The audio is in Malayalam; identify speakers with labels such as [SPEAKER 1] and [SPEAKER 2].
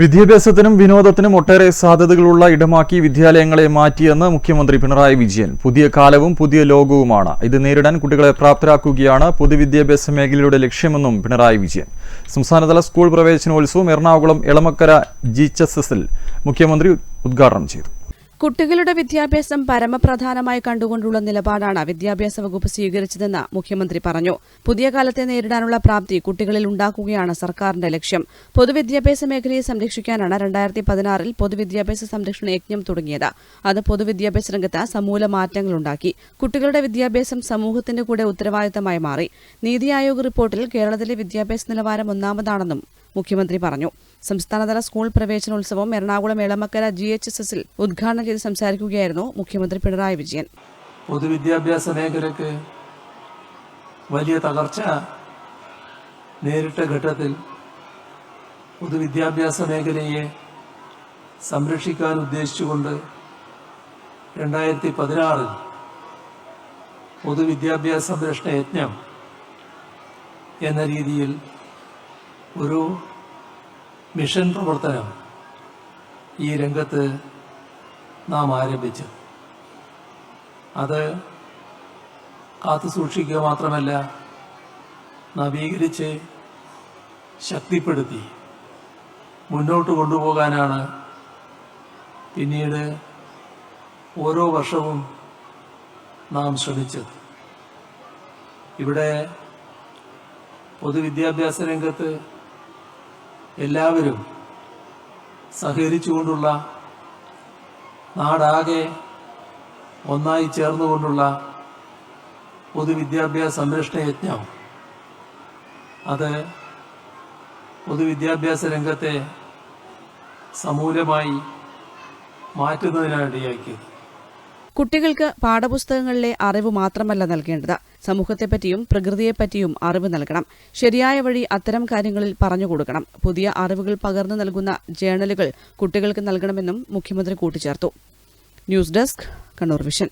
[SPEAKER 1] വിദ്യാഭ്യാസത്തിനും വിനോദത്തിനും ഒട്ടേറെ സാധ്യതകളുള്ള ഇടമാക്കി വിദ്യാലയങ്ങളെ മാറ്റിയെന്ന് മുഖ്യമന്ത്രി പിണറായി വിജയൻ. പുതിയ കാലവും പുതിയ ലോകവുമാണ്. ഇത് നേരിടാൻ കുട്ടികളെ പ്രാപ്തരാക്കുകയാണ് പൊതുവിദ്യാഭ്യാസ മേഖലയുടെ ലക്ഷ്യമെന്നും പിണറായി വിജയൻ. സംസ്ഥാനതല സ്കൂൾ പ്രവേശനോത്സവം എറണാകുളം എളമക്കര ജിച്ചസസിൽ മുഖ്യമന്ത്രി ഉദ്ഘാടനം ചെയ്തു.
[SPEAKER 2] കുട്ടികളുടെ വിദ്യാഭ്യാസം പരമപ്രധാനമായി കണ്ടുകൊണ്ടുള്ള നിലപാടാണ് വിദ്യാഭ്യാസ വകുപ്പ് സ്വീകരിച്ചതെന്ന് മുഖ്യമന്ത്രി പറഞ്ഞു. പുതിയ കാലത്തെ നേരിടാനുള്ള പ്രാപ്തി കുട്ടികളിൽ ഉണ്ടാക്കുകയാണ് സർക്കാരിന്റെ ലക്ഷ്യം. പൊതുവിദ്യാഭ്യാസ മേഖലയെ സംരക്ഷിക്കാനാണ് രണ്ടായിരത്തി പതിനാറിൽ പൊതുവിദ്യാഭ്യാസ സംരക്ഷണ യജ്ഞം തുടങ്ങിയത്. അത് പൊതുവിദ്യാഭ്യാസ രംഗത്ത് സമൂല മാറ്റങ്ങളുണ്ടാക്കി. കുട്ടികളുടെ വിദ്യാഭ്യാസം സമൂഹത്തിന്റെ കൂടെ ഉത്തരവാദിത്തമായി മാറി. നീതി ആയോഗ് റിപ്പോർട്ടിൽ കേരളത്തിലെ വിദ്യാഭ്യാസ നിലവാരം ഒന്നാമതാണെന്നും മുഖ്യമന്ത്രി പറഞ്ഞു. സംസ്ഥാനതല സ്കൂൾ പ്രവേശനോത്സവം Ernakulam Elamakkara G H S എസിൽ ഉദ്ഘാടനം ചെയ്ത് സംസാരിക്കുകയായിരുന്നു മുഖ്യമന്ത്രി പിണറായി വിജയൻ.
[SPEAKER 3] പൊതുവിദ്യാഭ്യാസ മേഖലയ്ക്ക് വലിയ തകർച്ച നേരിട്ട ഘട്ടത്തിൽ പൊതുവിദ്യാഭ്യാസ മേഖലയെ സംരക്ഷിക്കാൻ ഉദ്ദേശിച്ചുകൊണ്ട് രണ്ടായിരത്തി പതിനാറിൽ പൊതുവിദ്യാഭ്യാസ സംരക്ഷണ യജ്ഞം എന്ന രീതിയിൽ ഒരു മിഷൻ പ്രവർത്തനം ഈ രംഗത്ത് നാം ആരംഭിച്ചു. അത് കാത്തു സൂക്ഷിക്കുക മാത്രമല്ല നവീകരിച്ച് ശക്തിപ്പെടുത്തി മുന്നോട്ട് കൊണ്ടുപോകാനാണ് പിന്നീട് ഓരോ വർഷവും നാം ശ്രമിച്ചത്. ഇവിടെ പൊതുവിദ്യാഭ്യാസ രംഗത്ത് എല്ലാവരും സഹകരിച്ചുകൊണ്ടുള്ള നാടാകെ ഒന്നായി ചേർന്നുകൊണ്ടുള്ള പൊതുവിദ്യാഭ്യാസ സംരക്ഷണ യജ്ഞം. അത് പൊതുവിദ്യാഭ്യാസ രംഗത്തെ സമൂലമായി മാറ്റുന്നതിനാണ് ഇടയാക്കിയത്.
[SPEAKER 2] കുട്ടികൾക്ക് പാഠപുസ്തകങ്ങളിലെ അറിവ് മാത്രമല്ല നൽകേണ്ടത്. സമൂഹത്തെപ്പറ്റിയും പ്രകൃതിയെപ്പറ്റിയും അറിവ് നൽകണം. ശരിയായ വഴി അത്തരം കാര്യങ്ങളിൽ പറഞ്ഞു കൊടുക്കണം. പുതിയ അറിവുകൾ പകർന്നു നൽകുന്ന ജേണലുകൾ കുട്ടികൾക്ക് നൽകണമെന്നും മുഖ്യമന്ത്രി കൂട്ടിച്ചേർത്തു. News desk Kannur vision.